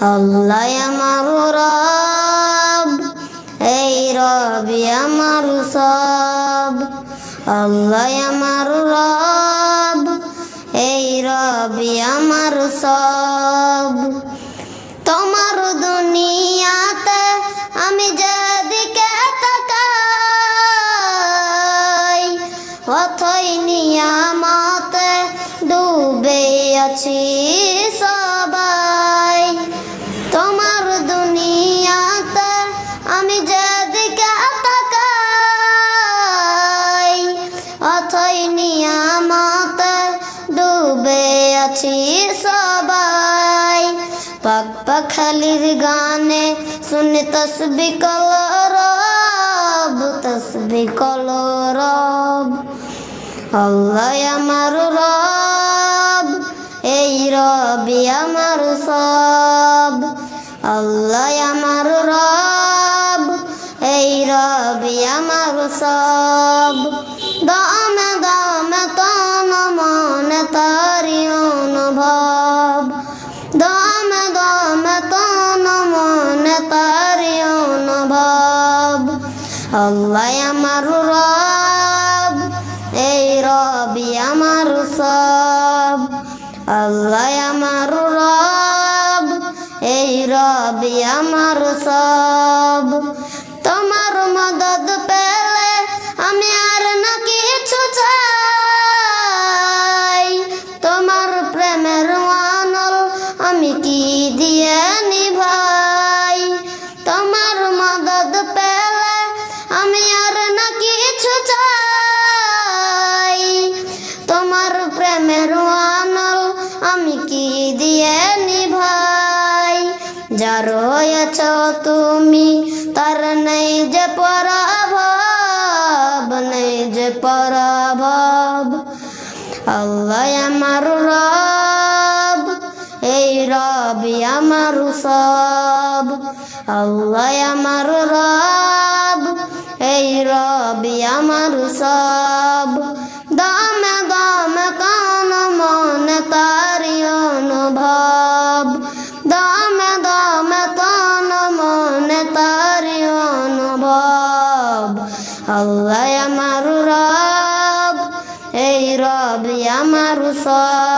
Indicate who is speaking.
Speaker 1: আল্লাহ আমার রব, এই রবি আমার সব। আল্লাহ আমার রব, এই রবি আমার সব। তোমার দুনিয়াতে আমি যেদিকে তাকাই, অথই নিয়ামতে ডুবে আছি সবাই আছি সবাই। পাক পাখালির গানে শুনে তসবি কল রব, তসবি কল রব। আল্লাহ আমার রব, এই রবি আমার সব। আল্লাহ আমার রব রবি আমার সব। দম দম তন মন তারি অনুভব। দম দম তন মন তারি অনুভব। আল্লাহ আমার রব, এই রবি আমার সব। আল্লাহ আমার রব, এই রবি আমার সব। প্রেমের মানল আমি কি দিয়ে নিভাই? তোমার মদদ পেলে আমি আর না কিছু চাই। তোমার প্রেমের আনল আমি কি দিয়ে নিভাই? যার হয়েছ তুমি তার নেই যে পরাভব, নেই যে পরাভব। আল্লাহ আমার এই রবি আমার সব, আল্লাহ আমার রব। এই রবি আমার সব, দম দম কান মন তারি অনুভব। দম দম কান মন তারি অনুভব। আল্লাহ আমার রব, এই রবি আমার সব।